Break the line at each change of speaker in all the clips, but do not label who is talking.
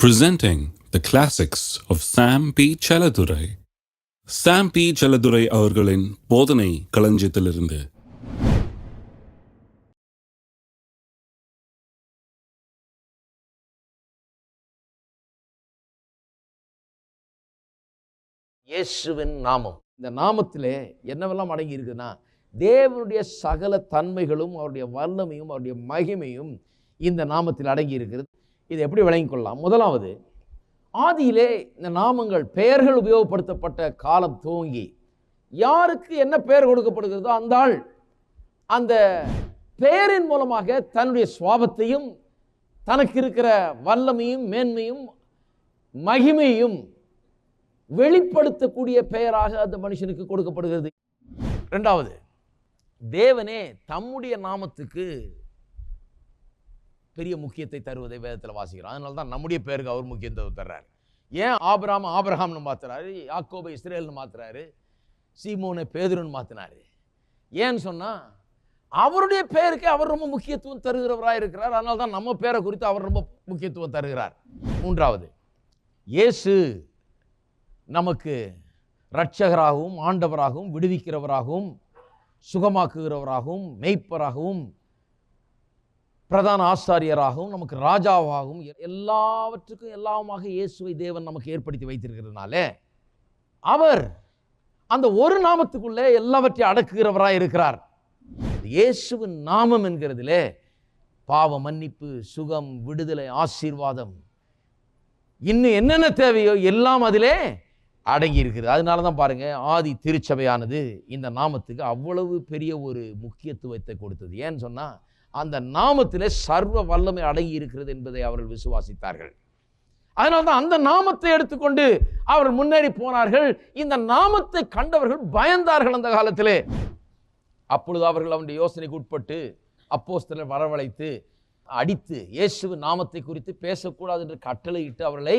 presenting the classics of Sam P. Chaladurai. Sam P. Chaladurai அவர்களின் போதனை களஞ்சியத்திலிருந்து
இயேசுவின் நாமம் இந்த நாமத்திலே என்னவெல்லாம் அடங்கி இருக்குன்னா தேவனுடைய சகல தன்மைகளும் அவருடைய வல்லமையும் அவருடைய மகிமையும் இந்த நாமத்தில் அடங்கி இருக்கிறது இதை எப்படி விளங்கிக் கொள்ளலாம் முதலாவது ஆதியிலே இந்த நாமங்கள் பெயர்கள் உபயோகப்படுத்தப்பட்ட காலம் துவங்கி யாருக்கு என்ன பெயர் கொடுக்கப்படுகிறதோ அந்த ஆள் அந்த பெயரின் மூலமாக தன்னுடைய சுவாபத்தையும் தனக்கு இருக்கிற வல்லமையும் மேன்மையும் மகிமையும் வெளிப்படுத்தக்கூடிய பெயராக அந்த மனுஷனுக்கு கொடுக்கப்படுகிறது. ரெண்டாவது தேவனே தம்முடைய நாமத்துக்கு பெரிய முக்கியத்தை தருவதை வேதத்தில் வாசிக்கிறோம். அதனால தான் நம்முடைய பேருக்கு அவர் முக்கியத்துவம் தர்றார். ஏன் ஆபிராம் ஆபிரஹாம்னு மாற்றுறாரு யாக்கோபை இஸ்ரேல்னு மாத்துறாரு சீமோனை பேதுருன்னு மாற்றினாரு ஏன்னு சொன்னால் அவருடைய பேருக்கு அவர் ரொம்ப முக்கியத்துவம் தருகிறவராக இருக்கிறார். அதனால தான் நம்ம பேரை குறித்து அவர் ரொம்ப முக்கியத்துவம் தருகிறார். மூன்றாவது இயேசு நமக்கு இரட்சகராகவும் ஆண்டவராகவும் விடுவிக்கிறவராகவும் சுகமாக்குகிறவராகவும் மெய்ப்பராகவும் பிரதான ஆசாரியராகவும் நமக்கு ராஜாவாகவும் எல்லாவற்றுக்கும் எல்லாமாக இயேசுவை தேவன் நமக்கு ஏற்படுத்தி வைத்திருக்கிறதுனால அவர் அந்த ஒரு நாமத்துக்குள்ளே எல்லாவற்றையும் அடக்குகிறவராக இருக்கிறார். இயேசுவின் நாமம் என்கிறதிலே பாவ மன்னிப்பு சுகம் விடுதலை ஆசீர்வாதம் இன்னும் என்னென்ன தேவையோ எல்லாம் அதிலே அடங்கி இருக்குது அதனால தான் பாருங்கள் ஆதி திருச்சபையானது இந்த நாமத்துக்கு அவ்வளவு பெரிய ஒரு முக்கியத்துவத்தை கொடுத்தது. ஏன்னு சொன்னால் அந்த நாமத்திலே சர்வ வல்லமை அடங்கி இருக்கிறது என்பதை அவர்கள் விசுவாசித்தார்கள். அதனால தான் அந்த நாமத்தை எடுத்துக்கொண்டு அவர்கள் முன்னேறி போனார்கள். இந்த நாமத்தை கண்டவர்கள் பயந்தார்கள் அந்த காலத்திலே. அப்பொழுது அவர்கள் அவனுடைய யோசனைக்கு உட்பட்டு அப்போஸ்தலர் வரவழைத்து அடித்து இயேசுவ நாமத்தை குறித்து பேசக்கூடாது என்று கட்டளையிட்டு அவர்களை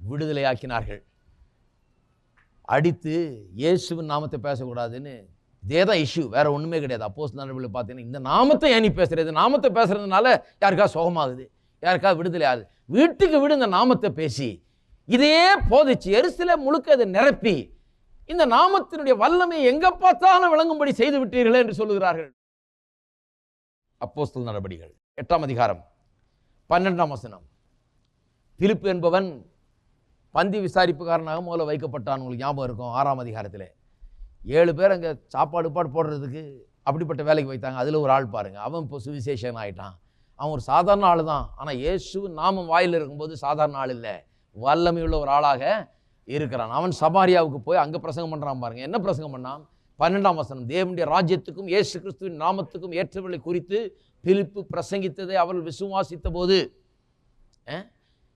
விடுதலையாக்கினார்கள். அடித்து இயேசுவின் நாமத்தை பேசக்கூடாதுன்னு இதே தான் இஷ்யூ வேற ஒன்றுமே கிடையாது. அப்போஸ் நடவடிக்கை பார்த்தீங்கன்னா இந்த நாமத்தை ஏன் நீ பேசுறது? நாமத்தை பேசுறதுனால யாருக்கா சுகமாகுது யாருக்கா விடுதலை ஆகுது. வீட்டுக்கு விடு இந்த நாமத்தை பேசி இதையே போதிச்சு எரிசில முழுக்க அதை நிரப்பி இந்த நாமத்தினுடைய வல்லமை எங்க பார்த்தாலும் விளங்கும்படி செய்து விட்டீர்களே என்று சொல்லுகிறார்கள். அப்போஸ்தல் நடபடிகள் எட்டாம் அதிகாரம் பன்னெண்டாம் வசனம். பிலிப்பு என்பவன் பந்தி விசாரிப்புக்காரனாக முதல்ல வைக்கப்பட்டான். உங்களுக்கு ஞாபகம் இருக்கும் ஆறாம் அதிகாரத்தில். ஏழு பேர் அங்கே சாப்பாடு பாடு போடுறதுக்கு அப்படிப்பட்ட வேலைக்கு வைத்தாங்க அதில் ஒரு ஆள் பாருங்கள் அவன் இப்போ சுவிசேஷன் ஆயிட்டான். அவன் ஒரு சாதாரண ஆள் தான். ஆனால் இயேசு நாமம் வாயில் இருக்கும்போது சாதாரண ஆள் இல்லை. வல்லமை உள்ள ஒரு ஆளாக இருக்கிறான். அவன் சமாரியாவுக்கு போய் அங்கே பிரசங்கம் பண்ணுறான் பாருங்கள் என்ன பிரசங்கம் பண்ணான்? பன்னெண்டாம் வசனம். தேவனுடைய ராஜ்யத்துக்கும் இயேசு கிறிஸ்துவின் நாமத்துக்கும் ஏற்றவர்களை குறித்து பிலிப்பு பிரசங்கித்ததை அவர்கள் விசுவாசித்த போது அஹ்,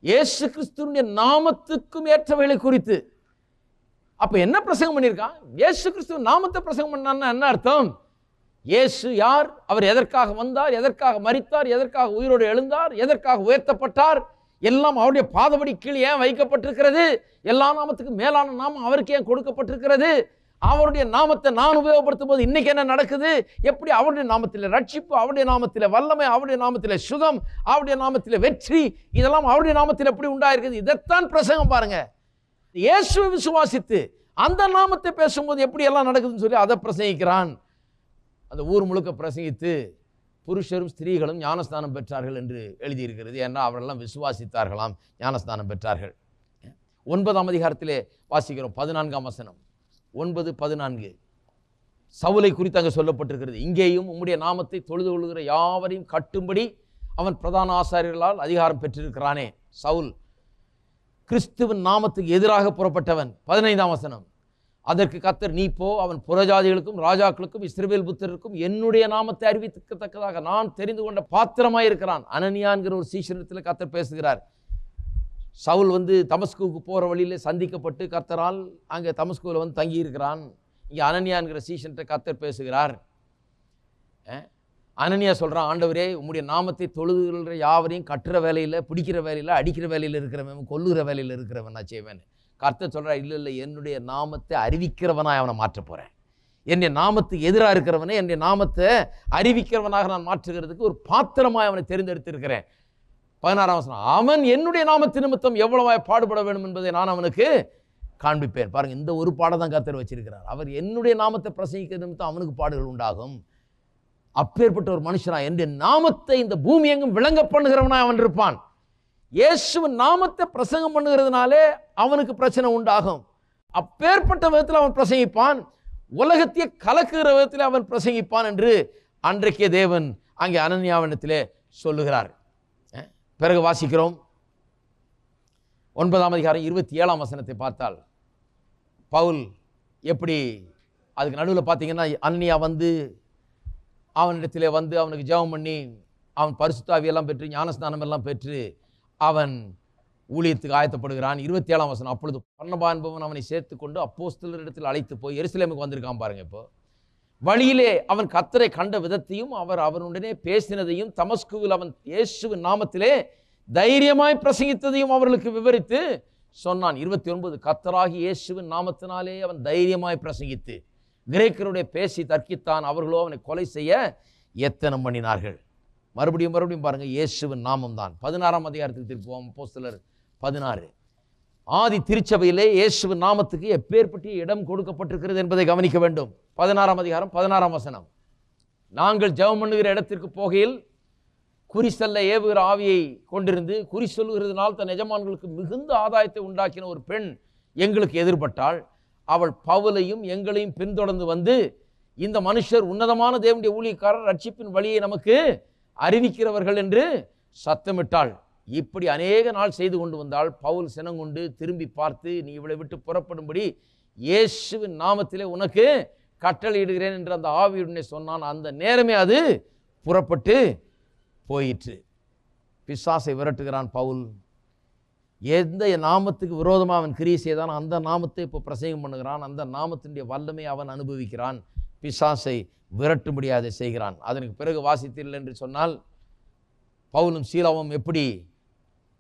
இயேசு கிறிஸ்துவனுடைய நாமத்துக்கும் ஏற்றவைகளை குறித்து அப்போ என்ன பிரசங்கம் பண்ணியிருக்கான் ஏசு கிறிஸ்துவ நாமத்தை பிரசங்கம் பண்ணான்னா என்ன அர்த்தம்? இயேசு யார்? அவர் எதற்காக வந்தார்? எதற்காக மறித்தார் எதற்காக உயிரோடு எழுந்தார்? எதற்காக உயர்த்தப்பட்டார்? எல்லாம் அவருடைய பாதபடி கீழ் ஏன் வைக்கப்பட்டிருக்கிறது? எல்லா நாமத்துக்கும் மேலான நாமம் அவருக்கு ஏன் கொடுக்கப்பட்டிருக்கிறது? அவருடைய நாமத்தை நான் உபயோகப்படுத்தும் போது இன்னைக்கு என்ன நடக்குது? எப்படி அவருடைய நாமத்தில் ரட்சிப்பு அவருடைய நாமத்தில் வல்லமை அவருடைய நாமத்தில் சுகம் அவருடைய நாமத்தில் வெற்றி இதெல்லாம் அவருடைய நாமத்தில் எப்படி உண்டாயிருக்குது? இதைத்தான் பிரசங்கம் பாருங்கள் இயேசுவை விசுவாசித்து அந்த நாமத்தை பேசும்போது எப்படி எல்லாம் நடக்குதுன்னு சொல்லி அதை பிரசங்கிக்கிறான். அந்த ஊர் முழுக்க பிரசங்கித்து புருஷரும் ஸ்திரீகளும் ஞானஸ்தானம் பெற்றார்கள் என்று எழுதியிருக்கிறது. ஏன்னா அவரெல்லாம் விசுவாசித்தார்களாம் ஞானஸ்தானம் பெற்றார்கள். ஒன்பதாம் அதிகாரத்திலே வாசிக்கிறோம் பதினான்காம் வசனம். ஒன்பது பதினான்கு. சவுலை குறித்து அங்கே சொல்லப்பட்டிருக்கிறது. இங்கேயும் உம்முடைய நாமத்தை தொழுது கொள்கிற யாவரையும் கட்டும்படி அவன் பிரதான ஆசாரியர்களால் அதிகாரம் பெற்றிருக்கிறானே. சவுல் கிறிஸ்துவின் நாமத்துக்கு எதிராக புறப்பட்டவன். பதினைந்தாம் வசனம். அதற்கு கத்தர் நீ போ அவன் புறஜாதிகளுக்கும் ராஜாக்களுக்கும் இஸ்ரவேல் புத்தருக்கும் என்னுடைய நாமத்தை அறிவிக்கத்தக்கதாக நான் தெரிந்து கொண்ட பாத்திரமாக இருக்கிறான். அனனியான்கிற ஒரு சீசனத்தில் கத்தர் பேசுகிறார். சவுல் வந்து தமஸ்குவுக்கு போகிற வழியில் சந்திக்கப்பட்டு கத்தரால் அங்கே தமஸ்குவில் வந்து தங்கி இருக்கிறான் இங்கே அனன்யான்கிற சீசன்கிட்ட கத்தர் பேசுகிறார். அனனியா சொல்கிறான் ஆண்டவரே உம்முடைய நாமத்தை தொழுதுகிற யாவரையும் கட்டுற வேலையில் பிடிக்கிற வேலையில் அடிக்கிற வேலையில் இருக்கிறவன் கொல்லுகிற வேலையில் இருக்கிறவன் நான் செய்வேன். கர்த்தர் சொல்கிறா இல்லை இல்லை என்னுடைய நாமத்தை அறிவிக்கிறவனாக அவனை மாற்றப் போகிறேன் என்னுடைய நாமத்துக்கு எதிராக இருக்கிறவனை என்னுடைய நாமத்தை அறிவிக்கிறவனாக நான் மாற்றுகிறதுக்கு ஒரு பாத்திரமாக அவனை தேர்ந்தெடுத்திருக்கிறேன். பதினாறாம் வசனம் அவன் என்னுடைய நாமத்து நிமித்தம் எவ்வளவாய் பாடுபட வேண்டும் என்பதை நான் அவனுக்கு காண்பிப்பேன். பாருங்கள் இந்த ஒரு பாடம் தான் கத்தர் வச்சிருக்கிறார். அவர் என்னுடைய நாமத்தை பிரசங்கிக்க நிமித்தம் அவனுக்கு பாடுகள் உண்டாகும். அப்பேற்பட்ட ஒரு மனுஷனா என்று நாமத்தை இந்த பூமி எங்கும் விளங்க பண்ணுகிறவனா அவன் இருப்பான். இயேசுவின் நாமத்தை பிரசங்கம் பண்ணுகிறதுனாலே அவனுக்கு பிரச்சனை உண்டாகும். அப்பேற்பட்ட விதத்தில் அவன் பிரசங்கிப்பான் உலகத்தையே கலக்குகிற விதத்தில் அவன் பிரசங்கிப்பான் என்று அன்றைக்கே தேவன் அங்கே அனன்யாவனத்திலே சொல்லுகிறார். பிறகு வாசிக்கிறோம். ஒன்பதாம் அதிகாரம் இருபத்தி ஏழாம் வசனத்தை பார்த்தால் பவுல் எப்படி அதுக்கு நடுவில் பார்த்தீங்கன்னா அன்னியா வந்து அவனிடத்திலே வந்து அவனுக்கு ஜெபம் பண்ணி அவன் பரிசுத்தாவியெல்லாம் பெற்று ஞானஸ்தானம் எல்லாம் பெற்று அவன் ஊழியத்துக்கு ஆயத்தப்படுகிறான். இருபத்தி ஏழாம் வசனம் அப்பொழுது பர்ணபா என்பவன் அவனை சேர்த்து கொண்டு அப்போஸ்தலரிடத்தில் அழைத்து போய் எருசலேமுக்கு வந்திருக்கான் பாருங்க இப்போ. வழியிலே அவன் கத்தரை கண்ட விதத்தையும் அவர் அவனுடனே பேசினதையும் தமஸ்குவில் அவன் இயேசுவின் நாமத்திலே தைரியமாய் பிரசங்கித்ததையும் அவர்களுக்கு விவரித்து சொன்னான். இருபத்தி ஒன்பது கத்தராகி இயேசுவின் நாமத்தினாலே அவன் தைரியமாய் பிரசங்கித்து கிரேக்கருடைய பேசி தர்க்கித்தான் அவர்களோ அவனை கொலை செய்ய எத்தனம் பண்ணினார்கள்? மறுபடியும் மறுபடியும் பாருங்கள் இயேசுவின் நாமம் தான் பதினாறாம் அதிகாரத்துக்கு திருப்புவோம் சிலர் பதினாறு. ஆதி திருச்சபையிலே இயேசுவின் நாமத்துக்கு எப்பேற்பட்ட இடம் கொடுக்கப்பட்டிருக்கிறது என்பதை கவனிக்க வேண்டும். பதினாறாம் அதிகாரம் பதினாறாம் வசனம். நாங்கள் ஜெபம் பண்ணுகிற இடத்திற்கு போகையில் குறி செல்ல ஏவுகிற ஆவியை கொண்டிருந்து குறி சொல்லுகிறதுனால் தன் எஜமான்களுக்கு மிகுந்த ஆதாயத்தை உண்டாக்கின ஒரு பெண் எங்களுக்கு எதிர்பட்டாள். அவள் பவுலையும் எங்களையும் பின்தொடர்ந்து வந்து இந்த மனுஷர் உன்னதமான தேவனுடைய ஊழியக்காரர் ரட்சிப்பின் வழியை நமக்கு அறிவிக்கிறவர்கள் என்று சத்தமிட்டாள். இப்படி அநேக நாள் செய்து கொண்டு வந்தால் பவுல் சினங்கொண்டு திரும்பி பார்த்து நீ இவளை விட்டு புறப்படும்படி இயேசுவின் நாமத்திலே உனக்கு கட்டளையிடுகிறேன் என்று அந்த ஆவியுடனே சொன்னான். அந்த நேரமே அது புறப்பட்டு போயிற்று. பிசாசை விரட்டுகிறான் பவுல். எந்த நாமத்துக்கு விரோதமாக அவன் கிரியை செய்தான் அந்த நாமத்தை இப்போ பிரசங்கம் பண்ணுகிறான். அந்த நாமத்தினுடைய வல்லமை அவன் அனுபவிக்கிறான். பிசாசை விரட்டும்படியாக செய்கிறான். அதற்கு பிறகு வாசித்தீர்கள் என்று சொன்னால் பவுலும் சீலாவும் எப்படி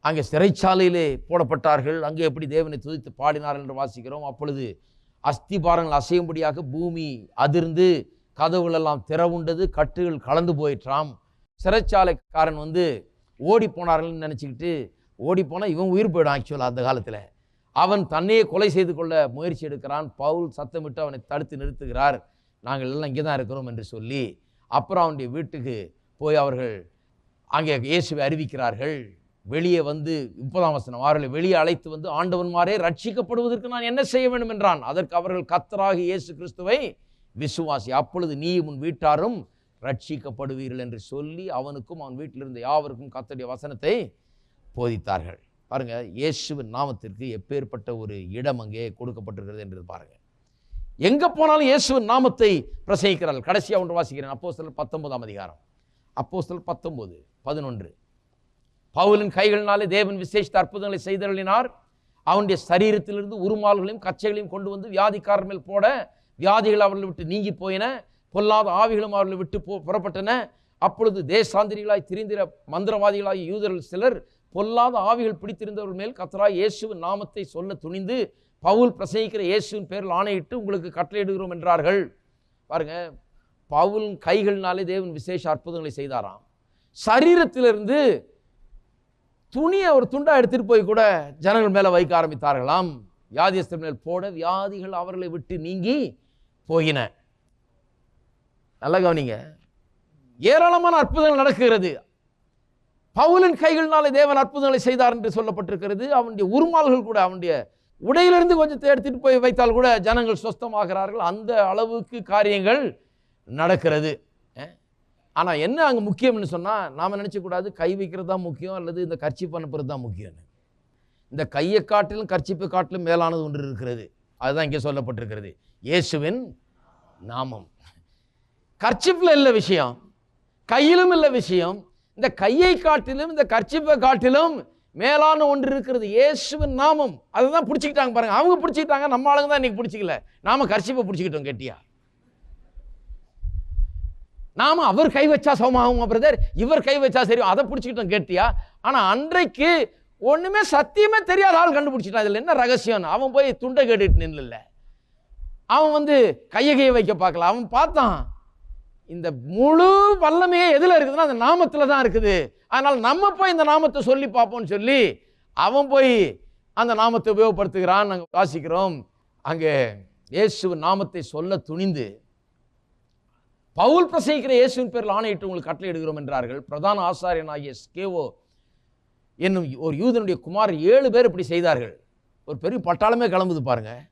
அங்கே சிறைச்சாலையிலே போடப்பட்டார்கள் அங்கே எப்படி தேவனை துதித்து பாடினார்கள் என்று வாசிக்கிறோம். அப்பொழுது அஸ்திபாரங்கள் அசையும்படியாக பூமி அதிர்ந்து கதவுகளெல்லாம் திறவுண்டது கட்டுகள் கலந்து போயிற்றாம். சிறைச்சாலைக்காரன் வந்து ஓடி போனார்கள்னு நினச்சிக்கிட்டு ஓடிப்போனால் இவன் உயிர் போயிடும் ஆக்சுவலாக அந்த காலத்தில். அவன் தன்னையே கொலை செய்து கொள்ள முயற்சி எடுக்கிறான். பவுல் சத்தமிட்டு அவனை தடுத்து நிறுத்துகிறார். நாங்கள் எல்லாம் இங்கே தான் இருக்கிறோம் என்று சொல்லி அப்புறம் அவனுடைய வீட்டுக்கு போய் அவர்கள் அங்கே இயேசுவை அறிவிக்கிறார்கள். வெளியே வந்து முப்பதாம் வசனம் அவர்களை வெளியே அழைத்து வந்து ஆண்டவன்மாரே ரட்சிக்கப்படுவதற்கு நான் என்ன செய்ய வேண்டும் என்றான். அதற்கு அவர்கள் கத்தராக இயேசு கிறிஸ்துவை விசுவாசி அப்பொழுது நீயும் உன் வீட்டாரும் ரட்சிக்கப்படுவீர்கள் என்று சொல்லி அவனுக்கும் அவன் வீட்டில் இருந்த யாவருக்கும் கத்தருடைய வசனத்தை போதித்தார்கள். பாருங்கள் இயேசுவின் நாமத்திற்கு எப்பேற்பட்ட ஒரு இடம் அங்கே கொடுக்கப்பட்டிருக்கிறது என்று பாருங்கள் எங்கே போனாலும் இயேசுவின் நாமத்தை பிரசங்கிக்கிறார்கள். கடைசியாக ஒன்று வாசிக்கிறேன். அப்போஸ்தலர் பத்தொன்பதாம் அதிகாரம். அப்போஸ்தலர் பத்தொன்பது பதினொன்று. பவுலின் கைகளினாலே தேவன் விசேஷித்த அற்புதங்களை செய்தருளினார். அவனுடைய சரீரத்திலிருந்து உருமால்களையும் கச்சைகளையும் கொண்டு வந்து வியாதிக்காரர் மேல் போட வியாதிகள் அவர்களை விட்டு நீங்கி போயின பொல்லாத ஆவிகளும் அவர்களை விட்டு போ புறப்பட்டன. அப்பொழுது தேசாந்திரிகளாய் திரிந்திர மந்திரவாதிகளாகிய யூதர்கள் சிலர் பொல்லாத ஆவிகள் பிடித்திருந்தவர்கள் மேல் கத்தரா இயேசுவின் நாமத்தை சொல்ல துணிந்து பவுல் பிரசங்கிக்கிற இயேசுவின் பேரில் ஆணையிட்டு உங்களுக்கு கட்டளையிடுகிறோம் என்றார்கள். பாருங்க பவுல் கைகள்னாலே தேவன் விசேஷ அற்புதங்களை செய்தாராம். சரீரத்திலிருந்து துணியை ஒரு துண்டா எடுத்துட்டு போய் கூட ஜனங்கள் மேல வைக்க ஆரம்பித்தார்களாம். வியாதியஸ்தர் மேல் போட வியாதிகள் அவர்களை விட்டு நீங்கி போயின. நல்லா கவனிங்க. ஏராளமான அற்புதங்கள் நடக்கிறது. பவுலின் கைகளினாலே தேவன் அற்புதங்களை செய்தார் என்று சொல்லப்பட்டிருக்கிறது. அவனுடைய உருமால்கள் கூட அவனுடைய உடையிலிருந்து கொஞ்சம் எடுத்துட்டு போய் வைத்தால் கூட ஜனங்கள் சொஸ்தமாகிறார்கள். அந்த அளவுக்கு காரியங்கள் நடக்கிறது. ஆனால் என்ன அங்கே முக்கியம்னு சொன்னால் நாம் நினச்சக்கூடாது கை வைக்கிறது தான் முக்கியம் அல்லது இந்த கர்ச்சிப்பு அனுப்புறது தான் முக்கியம்னு. இந்த கையை காட்டிலும் கர்ச்சிப்பை காட்டிலும் மேலானது ஒன்று இருக்கிறது. அதுதான் இங்கே சொல்லப்பட்டிருக்கிறது. இயேசுவின் நாமம். கர்ச்சிப்பில் இல்லை விஷயம். கையிலும் இல்லை விஷயம். இந்த கையை காட்டிலும் இந்த கர்ச்சிப்பை காட்டிலும் மேலான ஒன்று இருக்கிறது இயேசுவின் நாமம். அதை தான் பிடிச்சிக்கிட்டாங்க பாருங்கள் அவங்க பிடிச்சிக்கிட்டாங்க நம்ம ஆளுங்க தான் இன்றைக்கி பிடிச்சிக்கல. நாம கர்ச்சிப்பை பிடிச்சிக்கிட்டோம் கெட்டியா? நாம அவர் கை வச்சா சமமாகும் பிரதர் இவர் கை வச்சா சரி அதை பிடிச்சிக்கிட்டோம் கேட்டியா? ஆனால் அன்றைக்கு ஒன்றுமே சத்தியமே தெரியாத ஆள் கண்டுபிடிச்சிட்டான். அதில் என்ன ரகசியம் அவன் போய் துண்டை கேட்டுட்டு நின்றுல அவன் வந்து கையை கையை வைக்க பார்க்கல. அவன் பார்த்தான். இந்த முழு வல்லமையே எதில் இருக்குதுன்னா அந்த நாமத்தில் தான் இருக்குது. அதனால் நம்ம போய் இந்த நாமத்தை சொல்லி பார்ப்போம்னு சொல்லி அவன் போய் அந்த நாமத்தை உபயோகப்படுத்துகிறான் நாங்கள் வாசிக்கிறோம். அங்கே இயேசு நாமத்தை சொல்ல துணிந்து பவுல் பிரசங்கிக்கிற இயேசுவின் பேரில் ஆணையிட்டு உங்களுக்கு கட்டளை எடுக்கிறோம் என்றார்கள். பிரதான ஆசாரியனாகிய ஸ்கேவோ என்னும் ஒரு யூதனுடைய குமார் ஏழு பேர் இப்படி செய்தார்கள். ஒரு பெரிய பட்டாளமே கிளம்புது பாருங்கள்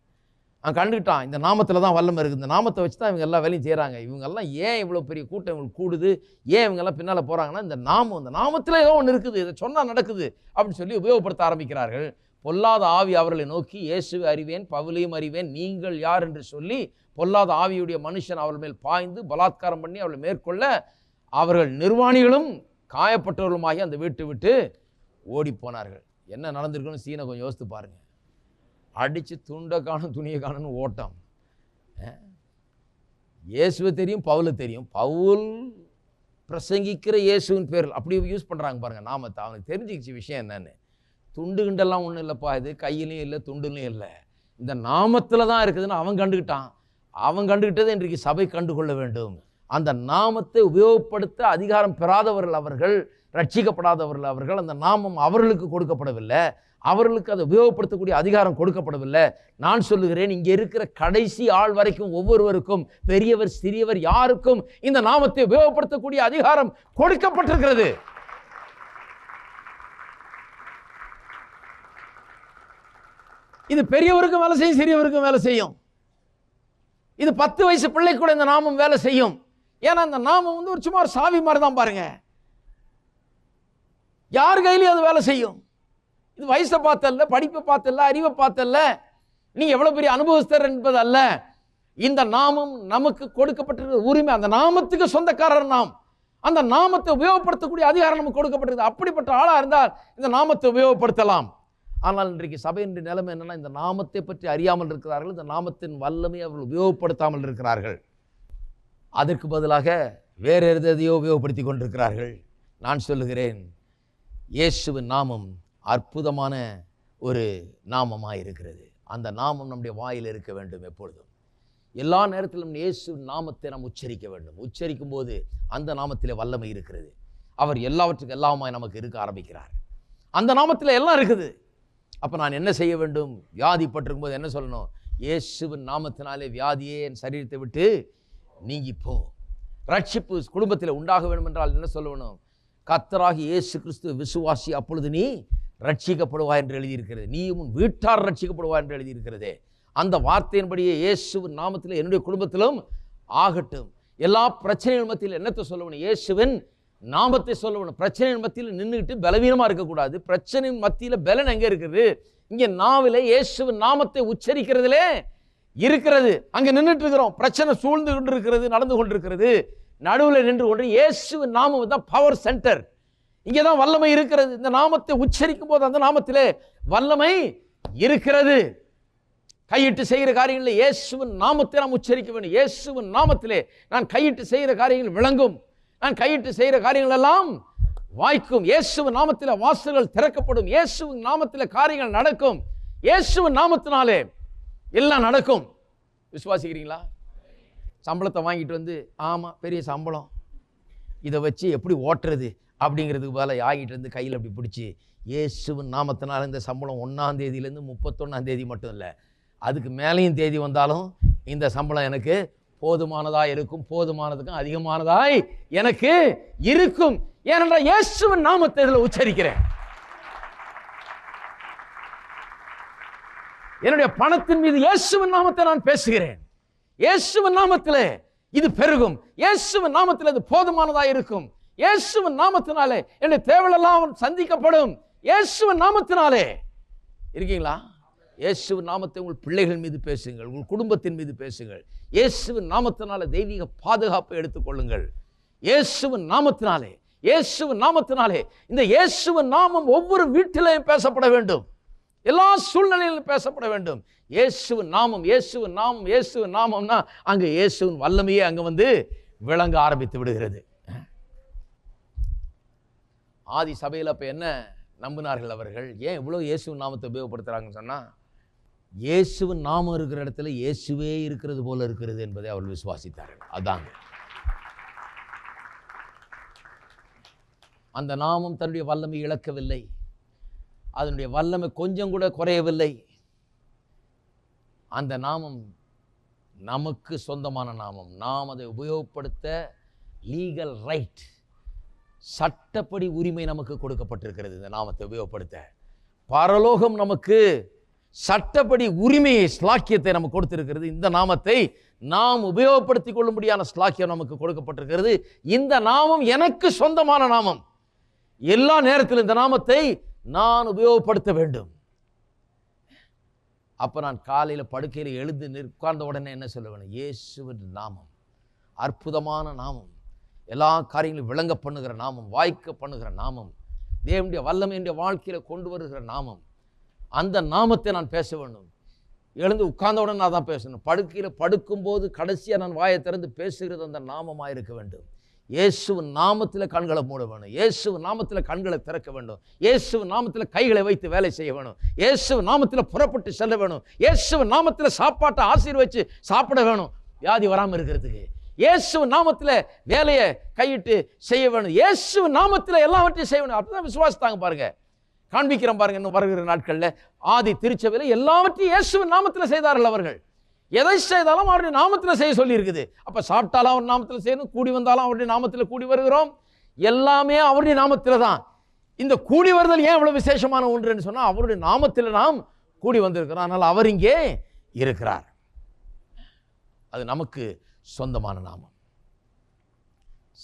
அவன் கண்டுக்கிட்டான் இந்த நாமத்தில் தான் வல்லமை இருக்குது. இந்த நாமத்தை வச்சு தான் இவங்க எல்லா வேலையும் செய்கிறாங்க இவங்கெல்லாம் ஏன் இவ்வளோ பெரிய கூட்டம் இவங்களுக்கு கூடுது? ஏன் இவங்கெல்லாம் பின்னால் போகிறாங்கன்னா இந்த நாமம் இந்த நாமத்தில் ஏதோ ஒன்று இருக்குது. இதை சொன்னால் நடக்குது அப்படின்னு சொல்லி உபயோகப்படுத்த ஆரம்பிக்கிறார்கள். பொல்லாத ஆவி அவர்களை நோக்கி இயேசுவை அறிவேன் பவுலையும் அறிவேன் நீங்கள் யார்? என்று சொல்லி பொல்லாத ஆவியுடைய மனுஷன் அவர்கள் மேல் பாய்ந்து பலாத்காரம் பண்ணி அவளை மேற்கொள்ள அவர்கள் நிர்வாணிகளும் காயப்பட்டவர்களுமாகி அந்த வீட்டை விட்டு ஓடி போனார்கள். என்ன நடந்திருக்குன்னு சீனை கொஞ்சம் யோசித்து பாருங்கள் அடித்து துண்டை காணும் துணியை காணும்னு ஓட்டம். இயேசுவை தெரியும் பவுலை தெரியும். பவுல் பிரசங்கிக்கிற இயேசுவின் பேர் அப்படி யூஸ் பண்ணுறாங்க பாருங்கள் நாமத்தை. அவனுக்கு தெரிஞ்சுக்கிச்சு விஷயம் என்னென்னு. துண்டு கிண்டெல்லாம் ஒன்றும் இல்லைப்பா இது கையிலையும் இல்லை துண்டுலையும் இல்லை. இந்த நாமத்தில் தான் இருக்குதுன்னு அவன் கண்டுக்கிட்டான். அவன் கண்டுக்கிட்டதை இன்றைக்கு சபை கண்டுகொள்ள வேண்டும். அந்த நாமத்தை உபயோகப்படுத்த அதிகாரம் பெறாதவர்கள் அவர்கள் ரட்சிக்கப்படாதவர்கள் அவர்கள் அந்த நாமம் அவர்களுக்கு கொடுக்கப்படவில்லை. அவர்களுக்கு அதை உபயோகப்படுத்தக்கூடிய அதிகாரம் கொடுக்கப்படவில்லை. நான் சொல்லுகிறேன் இங்கே இருக்கிற கடைசி ஆள் வரைக்கும் ஒவ்வொருவருக்கும் பெரியவர் சிறியவர் யாருக்கும் இந்த நாமத்தை உபயோகப்படுத்தக்கூடிய அதிகாரம் கொடுக்கப்பட்டிருக்கிறது. இது பெரியவருக்கும் வேலை செய்யும் சிறியவருக்கும் வேலை செய்யும். இது பத்து வயசு பிள்ளை கூட இந்த நாமம் வேலை செய்யும். ஏன்னா இந்த நாமம் வந்து ஒரு சும்மா ஒரு சாவி மாதிரி தான் பாருங்க. யார் கையிலையும் அது வேலை செய்யும். இது வயசை பார்த்தல்ல படிப்பை பார்த்தல்ல அறிவை பார்த்தல்ல. நீ எவ்வளோ பெரிய அனுபவஸ்தர் என்பது அல்ல இந்த நாமம் நமக்கு கொடுக்கப்பட்டிருக்கிற உரிமை அந்த நாமத்துக்கு சொந்தக்காரர் நாம். அந்த நாமத்தை உபயோகப்படுத்தக்கூடிய அதிகாரம் நமக்கு கொடுக்கப்பட்டிருக்கு அப்படிப்பட்ட ஆளாக இருந்தால் இந்த நாமத்தை உபயோகப்படுத்தலாம். ஆனால் இன்றைக்கு சபையின் நிலைமை என்னென்னா இந்த நாமத்தை பற்றி அறியாமல் இருக்கிறார்கள். இந்த நாமத்தின் வல்லமை அவர்கள் உபயோகப்படுத்தாமல் இருக்கிறார்கள். அதற்கு பதிலாக வேறு எதையோ உபயோகப்படுத்தி கொண்டிருக்கிறார்கள். நான் சொல்லுகிறேன் இயேசுவின் நாமம் அற்புதமான ஒரு நாமமாக இருக்கிறது அந்த நாமம் நம்முடைய வாயில் இருக்க வேண்டும் எப்பொழுதும். எல்லா நேரத்திலும் இயேசு நாமத்தை நாம் உச்சரிக்க வேண்டும். உச்சரிக்கும் போது அந்த நாமத்தில் வல்லமை இருக்கிறது. அவர் எல்லாவற்றுக்கும் எல்லாமாய் நமக்கு இருக்க ஆரம்பிக்கிறார். அந்த நாமத்தில் எல்லாம் இருக்குது. அப்போ நான் என்ன செய்ய வேண்டும்? வியாதிப்பட்டிருக்கும் போது என்ன சொல்லணும்? இயேசுவின் நாமத்தினாலே வியாதியே என் சரீரத்தை விட்டு நீங்கி போ. ரட்சிப்பு குடும்பத்தில் உண்டாக வேண்டும் என்றால் என்ன சொல்லணும்? கத்தராகி இயேசு கிறிஸ்து விசுவாசி அப்பொழுது நீ ரட்சிக்கப்படுவாய் என்று எழுதியிருக்கிறது. நீயும் உன் வீட்டார் ரட்சிக்கப்படுவாய் என்று எழுதியிருக்கிறது. அந்த வார்த்தையின்படியே இயேசுவின் நாமத்தில் என்னுடைய குடும்பத்திலும் ஆகட்டும். எல்லா பிரச்சனைகள் மத்தியில் என்னத்தை சொல்லணும்? இயேசுவின் நாமத்தை சொல்லணும். பிரச்சனையின் மத்தியில் நின்றுக்கிட்டு பலவீனமாக இருக்கக்கூடாது. பிரச்சனையின் மத்தியில் பலன் எங்கே இருக்குது? இங்கே நாவில் இயேசுவின் நாமத்தை உச்சரிக்கிறதுலே இருக்கிறது. அங்கே நின்றுட்டு இருக்கிறோம் பிரச்சனை சூழ்ந்து கொண்டு இருக்கிறது நடந்து கொண்டிருக்கிறது. நடுவில் நின்று கொண்டு இயேசுவின் நாமம் தான் பவர் சென்டர் இங்கே தான் வல்லமை இருக்கிறது. இந்த நாமத்தை உச்சரிக்கும் போது அந்த நாமத்திலே வல்லமை இருக்கிறது. கையிட்டு செய்கிற காரியங்களில் இயேசுவின் நாமத்தை நாம் உச்சரிக்க வேண்டும். இயேசுவின் நாமத்திலே நான் கையிட்டு செய்கிற காரியங்கள் விளங்கும். நான் கையிட்டு செய்கிற காரியங்கள் எல்லாம் வாய்க்கும். இயேசுவின் நாமத்தில் வாசல்கள் திறக்கப்படும். இயேசுவின் நாமத்தில் காரியங்கள் நடக்கும். இயேசுவின் நாமத்தினாலே எல்லாம் நடக்கும். விசுவாசிக்கிறீங்களா? சம்பளத்தை வாங்கிட்டு வந்து ஆமாம் பெரிய சம்பளம். இதை வச்சு எப்படி ஓட்டுறது அப்படிங்கிறதுக்கு பதிலாக ஆகிட்டு இருந்து கையில் அப்படி பிடிச்சி இயேசுவின் நாமத்தினால இந்த சம்பளம் ஒன்றாம் தேதியிலேருந்து முப்பத்தொன்னாம் தேதி மட்டும் இல்லை. அதுக்கு மேலேயும் தேதி வந்தாலும் இந்த சம்பளம் எனக்கு போதுமானதாக இருக்கும். போதுமானதுக்கும் அதிகமானதாய் எனக்கு இருக்கும். ஏனென்றால் இயேசுவின் நாமத்தை இதில் உச்சரிக்கிறேன். என்னுடைய பணத்தின் மீது இயேசுவின் நாமத்தை நான் பேசுகிறேன். இயேசுவின் நாமத்தில் இது பெருகும். இயேசுவின் நாமத்தில் இது போதுமானதாக இருக்கும். இயேசுவின் நாமத்தினாலே என்னுடைய தேவையெல்லாம் சந்திக்கப்படும். இயேசுவின் நாமத்தினாலே. இருக்கீங்களா? இயேசுவின் நாமத்தை உங்கள் பிள்ளைகள் மீது பேசுங்கள் உங்கள் குடும்பத்தின் மீது பேசுங்கள். இயேசுவின் நாமத்தினால தெய்வீக பாதுகாப்பை எடுத்துக்கொள்ளுங்கள் இயேசுவின் நாமத்தினாலே இயேசுவின் நாமத்தினாலே இந்த இயேசுவின் நாமம் ஒவ்வொரு வீட்டிலையும் பேசப்பட வேண்டும். எல்லா சூழ்நிலையிலும் பேசப்பட வேண்டும். இயேசுவின் நாமம் இயேசுவின் நாமம் இயேசுவின் நாமம்னா அங்கே இயேசுவின் வல்லமையே அங்கே வந்து விளங்க ஆரம்பித்து விடுகிறது. ஆதி சபையில் அப்போ என்ன நம்பினார்கள் அவர்கள்? ஏன் இவ்வளோ இயேசுவின் நாமத்தை உபயோகப்படுத்துகிறாங்கன்னு சொன்னால் இயேசுவின் நாமம் இருக்கிற இடத்துல இயேசுவே இருக்கிறது போல இருக்கிறது என்பதை அவர்கள் விசுவாசித்தார்கள். அதாங்க. அந்த நாமம் தன்னுடைய வல்லமை இழக்கவில்லை. அதனுடைய வல்லமை கொஞ்சம் கூட குறையவில்லை. அந்த நாமம் நமக்கு சொந்தமான நாமம். நாம் அதை உபயோகப்படுத்த லீகல் ரைட் சட்டப்படி உரிமை நமக்கு கொடுக்கப்பட்டிருக்கிறது இந்த நாமத்தை உபயோகப்படுத்த. பரலோகம் நமக்கு சட்டப்படி உரிமையை ஸ்லாக்கியத்தை நமக்கு கொடுத்திருக்கிறது. இந்த நாமத்தை நாம் உபயோகப்படுத்திக் கொள்ளும்படியான ஸ்லாக்கியம் நமக்கு கொடுக்கப்பட்டிருக்கிறது. இந்த நாமம் எனக்கு சொந்தமான நாமம். எல்லா நேரத்திலும் இந்த நாமத்தை நான் உபயோகப்படுத்த வேண்டும். அப்போ நான் காலையில் படுக்கையில் எழுந்து நிற்- உட்கார்ந்த உடனே என்ன சொல்ல இயேசுவின் நாமம். அற்புதமான நாமம். எல்லா காரியங்களும் விளங்க பண்ணுகிற நாமம் வாய்க்க பண்ணுகிற நாமம். தேவனுடைய வல்லமையுடைய வாழ்க்கையில் கொண்டு வருகிற நாமம். அந்த நாமத்தை நான் பேச வேண்டும். எழுந்து உட்கார்ந்த உடனே நான் தான் பேசணும். படுக்கையில் படுக்கும்போது கடைசியாக நான் வாயை திறந்து பேசுகிறது அந்த நாமமாக இருக்க வேண்டும். இயேசுவின் நாமத்தில் கண்களை மூட வேணும். இயேசுவின் நாமத்தில் கண்களை திறக்க வேண்டும். இயேசுவின் நாமத்தில் கைகளை வைத்து வேலை செய்ய வேணும். இயேசுவின் நாமத்தில் புறப்பட்டு செல்ல வேணும். இயேசுவின் நாமத்தில் சாப்பாட்டை ஆசீர்வச்சு சாப்பிட வேணும். வியாதி வராமல் இருக்கிறதுக்கு. இயேசுவின் நாமத்தில் வேலையை கையிட்டு செய்ய வேணும். இயேசுவின் நாமத்தில் எல்லாவற்றையும் செய்ய வேணும். அப்படிதான் விசுவாசித்தாங்க பாருங்க. காண்பிக்கிறோம் பாருங்க இன்னும் வருகிற நாட்களில். ஆதி திருச்சபையில் எல்லாவற்றையும் இயேசுவின் நாமத்தில் செய்தார்கள் அவர்கள். எதை செய்தாலும் அவருடைய நாமத்தில் செய்ய சொல்லியிருக்குது. அப்போ சாப்பிட்டாலும் அவர் நாமத்தில் செய்யணும் கூடி வந்தாலும் அவருடைய நாமத்தில் கூடி வருகிறோம். எல்லாமே அவருடைய நாமத்தில் தான். இந்த கூடி வருதல் ஏன் இவ்வளோ விசேஷமான ஒன்றுன்னு சொன்னால் அவருடைய நாமத்தில் நாம் கூடி வந்திருக்கிறோம். ஆனால் அவர் இங்கே இருக்கிறார். அது நமக்கு சொந்தமான நாமம்.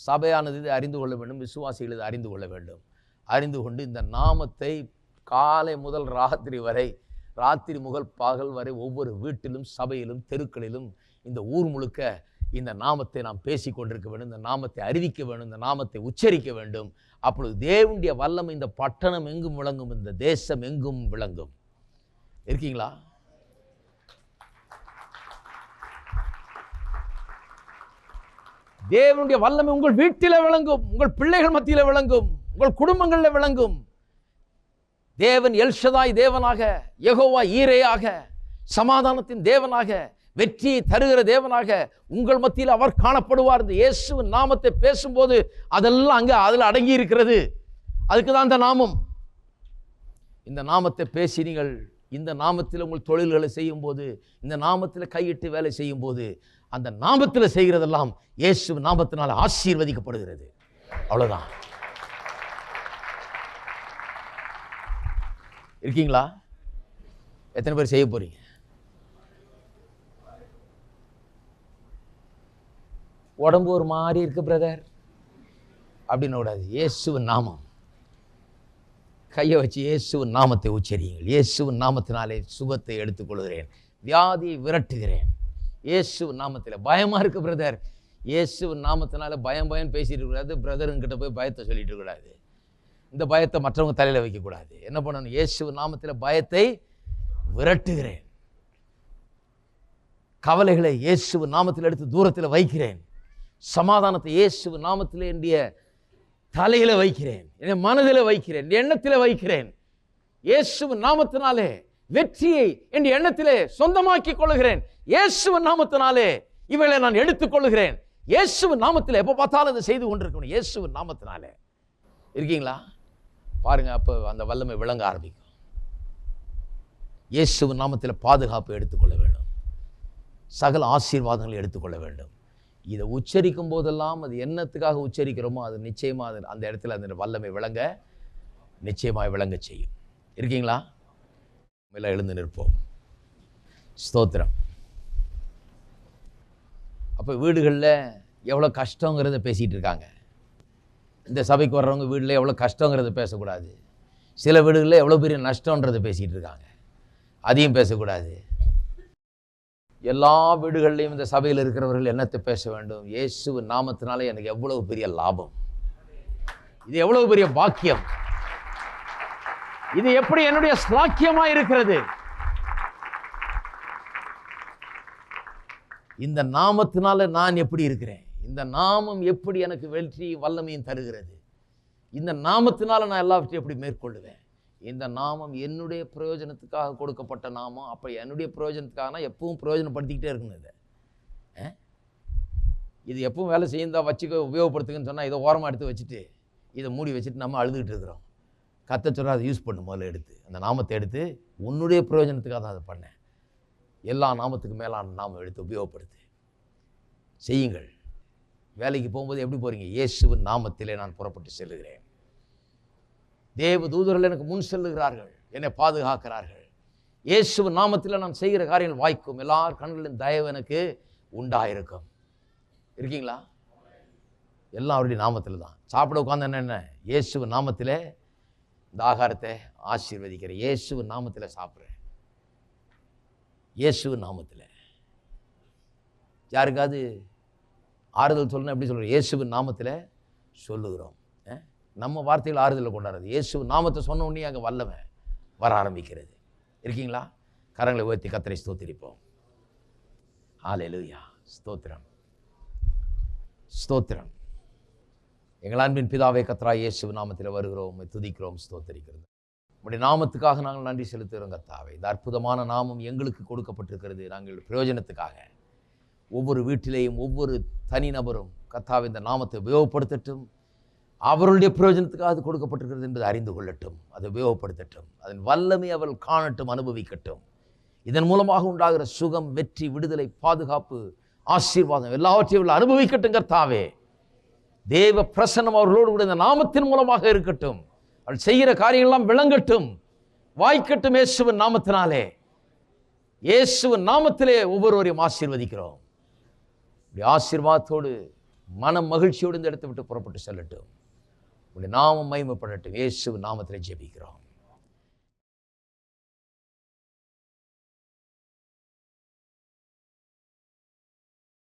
சபையானது இதை அறிந்து கொள்ள வேண்டும் விசுவாசிகள் இதை அறிந்து கொள்ள வேண்டும். அறிந்து கொண்டு இந்த நாமத்தை காலை முதல் ராத்திரி வரை ராத்திரி முகல் பகல் வரை ஒவ்வொரு வீட்டிலும் சபையிலும் தெருக்களிலும் இந்த ஊர் முழுக்க இந்த நாமத்தை நாம் பேசி கொண்டிருக்க வேண்டும் இந்த நாமத்தை அறிவிக்க வேண்டும் இந்த நாமத்தை உச்சரிக்க வேண்டும். அப்பொழுது தேவனுடைய வல்லம் இந்த பட்டணம் எங்கும் விளங்கும் இந்த தேசம் எங்கும் விளங்கும். இருக்கீங்களா? தேவனுடைய வல்லமை உங்கள் வீட்டில் விளங்கும் உங்கள் பிள்ளைகள் மத்தியில் விளங்கும் உங்கள் குடும்பங்களில் விளங்கும். தேவன் எல்ஷதாய் தேவனாக யகோவா ஈரேயாக சமாதானத்தின் தேவனாக வெற்றியை தருகிற தேவனாக உங்கள் மத்தியில் அவர் காணப்படுவார் இந்த இயேசுவின் நாமத்தை பேசும்போது அதெல்லாம் அங்கே அதில் அடங்கி இருக்கிறது. அதுக்கு தான் இந்த நாமம். இந்த நாமத்தை பேசி நீங்கள் இந்த நாமத்தில் உங்கள் தொழில்களை செய்யும்போது இந்த நாமத்தில் கையிட்டு வேலை செய்யும்போது அந்த நாமத்தில் செய்கிறதெல்லாம் இயேசு நாமத்தினால் ஆசீர்வதிக்கப்படுகிறது. அவ்வளோதான் இருக்கீங்களா? எத்தனை பேர் செய்ய போறீங்க? உடம்பு ஒரு மாதிரி இருக்கு பிரதர் அப்படின்னு கூடாது இயேசுவின் நாமம். கையை வச்சு இயேசுவின் நாமத்தை உச்சரியுங்கள். இயேசுவின் நாமத்தினாலே சுகத்தை எடுத்துக்கொள்கிறேன் வியாதியை விரட்டுகிறேன். இயேசுவின் நாமத்தில் பயமாக இருக்கு பிரதர் இயேசுவின் நாமத்தினால பயம் பயம் பேசிட்டு கூடாது. பிரதருங்கிட்ட போய் பயத்தை சொல்லிட்டு கூடாது. இந்த பயத்தை மற்றவங்க தலையில் வைக்கக்கூடாது. என்ன பண்ணணும்? இயேசு நாமத்தில் பயத்தை விரட்டுகிறேன். கவலைகளை இயேசு நாமத்தில் எடுத்து தூரத்தில் வைக்கிறேன். சமாதானத்தை இயேசு நாமத்தில் என்னுடைய தலையில் வைக்கிறேன். என் மனதில் வைக்கிறேன். என் எண்ணத்தில் வைக்கிறேன். இயேசு நாமத்தினாலே வெற்றியை என் எண்ணத்திலே சொந்தமாக்கிக் கொள்ளுகிறேன். இயேசு நாமத்தினாலே இவைகளை நான் எடுத்துக்கொள்கிறேன் இயேசுவின் நாமத்தில் எப்போ பார்த்தாலும் அதை செய்து கொண்டிருக்கணும். இயேசுவின் நாமத்தினாலே. இருக்கீங்களா? பாருங்கள் அப்போ அந்த வல்லமை விளங்க ஆரம்பிக்கும். இயேசு நாமத்தில் பாதுகாப்பு எடுத்துக்கொள்ள வேண்டும். சகல ஆசீர்வாதங்களை எடுத்துக்கொள்ள வேண்டும். இதை உச்சரிக்கும் போதெல்லாம் அது என்னத்துக்காக உச்சரிக்கிறோமோ அது நிச்சயமாக அது அந்த இடத்துல அந்த வல்லமை விளங்க நிச்சயமாக விளங்க செய்யும். இருக்கீங்களா? மேல எழுந்து நிற்போம். ஸ்தோத்திரம். அப்போ வீடுகளில் எவ்வளோ கஷ்டங்கிறத பேசிகிட்டு இருக்காங்க. இந்த சபைக்கு வர்றவங்க வீட்டில் எவ்வளோ கஷ்டங்கிறது பேசக்கூடாது. சில வீடுகளில் எவ்வளோ பெரிய நஷ்டன்றதை பேசிகிட்டு இருக்காங்க. அதையும் பேசக்கூடாது. எல்லா வீடுகள்லையும் இந்த சபையில் இருக்கிறவர்கள் என்னத்தை பேச வேண்டும்? இயேசு நாமத்தினால எனக்கு எவ்வளவு பெரிய லாபம். இது எவ்வளவு பெரிய பாக்கியம். இது எப்படி என்னுடைய ஸ்லாக்கியமா இருக்கிறது? இந்த நாமத்தினால நான் எப்படி இருக்கிறேன்? இந்த நாமம் எப்படி எனக்கு வெற்றி வல்லமையும் தருகிறது? இந்த நாமத்தினால் நான் எல்லாவற்றையும் எப்படி மேற்கொள்ளுவேன்? இந்த நாமம் என்னுடைய பிரயோஜனத்துக்காக கொடுக்கப்பட்ட நாமம் அப்போ என்னுடைய பிரயோஜனத்துக்காகனா எப்பவும் பிரயோஜனப்படுத்திக்கிட்டே இருக்கணும் இதை. ஆ? இது எப்பவும் வேலை செய்யுந்தா வச்சுக்க உபயோகப்படுத்துங்கன்னு சொன்னால் இதை ஓரமாக எடுத்து வச்சுட்டு இதை மூடி வச்சுட்டு நம்ம அழுதுகிட்டு இருக்கிறோம். கத்த சொல்ற அதை யூஸ் பண்ணு முதல்ல எடுத்து. அந்த நாமத்தை எடுத்து உன்னுடைய பிரயோஜனத்துக்காக தான் அதை பண்ணேன். எல்லா நாமத்துக்கு மேலான நாமம் எடுத்து உபயோகப்படுத்து. செய்யுங்கள். வேலைக்கு போகும்போது எப்படி போகிறீங்க இயேசுவின் நாமத்திலே நான் புறப்பட்டு செல்லுகிறேன். தேவ தூதர்கள் எனக்கு முன் செல்லுகிறார்கள். என்னை பாதுகாக்கிறார்கள். இயேசுவின் நாமத்தில் நான் செய்கிற காரியங்கள் வாய்க்கும். எல்லார் கண்களின் தயவு எனக்கு உண்டாயிருக்கும். இருக்கீங்களா? எல்லாம் அவருடைய நாமத்தில் தான். சாப்பிட உட்காந்து என்ன என்ன? இயேசுவின் நாமத்தில் இந்த ஆகாரத்தை ஆசீர்வதிக்கிறேன் இயேசுவின் நாமத்தில் சாப்பிட்றேன். இயேசுவின் நாமத்தில். யாருக்காவது ஆறுதல் சொல்லணும் எப்படி சொல்கிறோம் இயேசுவின் நாமத்தில் சொல்லுகிறோம். நம்ம வார்த்தையில் ஆறுதலை கொண்டாடுறது. இயேசு நாமத்தை சொன்ன உடனே அங்கே வல்லவன் வர ஆரம்பிக்கிறது. இருக்கீங்களா? கரங்களை உயர்த்தி கத்தரை ஸ்தோத்திரிப்போம். எழுதியா ஸ்தோத்திரம். ஸ்தோத்திரம். எங்கள் அன்பின் பிதாவே கத்ரா இயேசு நாமத்தில் வருகிறோம். துதிக்கிறோம் ஸ்தோத்தரிக்கிறது உங்களுடைய நாமத்துக்காக நாங்கள் நன்றி செலுத்துகிறோம் கத்தாவை இந்த அற்புதமான நாமம் எங்களுக்கு கொடுக்கப்பட்டிருக்கிறது. நாங்கள் பிரயோஜனத்துக்காக. ஒவ்வொரு வீட்டிலேயும் ஒவ்வொரு தனிநபரும் கத்தாவே இந்த நாமத்தை உபயோகப்படுத்தட்டும். அவருடைய பிரயோஜனத்துக்காக அது கொடுக்கப்பட்டிருக்கிறது என்பதை அறிந்து கொள்ளட்டும். அதை உபயோகப்படுத்தட்டும். அதன் வல்லமை அவள் காணட்டும் அனுபவிக்கட்டும். இதன் மூலமாக உண்டாகிற சுகம் வெற்றி விடுதலை பாதுகாப்பு ஆசீர்வாதம் எல்லாவற்றையும் அவள் அனுபவிக்கட்டும் கர்த்தாவே. தேவ பிரசன்னம் அவர்களோடு கூட இந்த நாமத்தின் மூலமாக இருக்கட்டும். அவள் செய்கிற காரியங்கள்லாம் விளங்கட்டும். வாய்க்கட்டும் இயேசுவின் நாமத்தினாலே. இயேசுவின் நாமத்திலே ஒவ்வொருவரையும் ஆசீர்வதிக்கிறோம். இப்படி ஆசீர்வாதத்தோடு மன மகிழ்ச்சியோடு இந்த இடத்தை விட்டு புறப்பட்டு செல்லட்டும். உடைய நாமம் மகிமைப்படட்டும். இயேசு நாமத்தில் ஜெபிக்கிறோம்.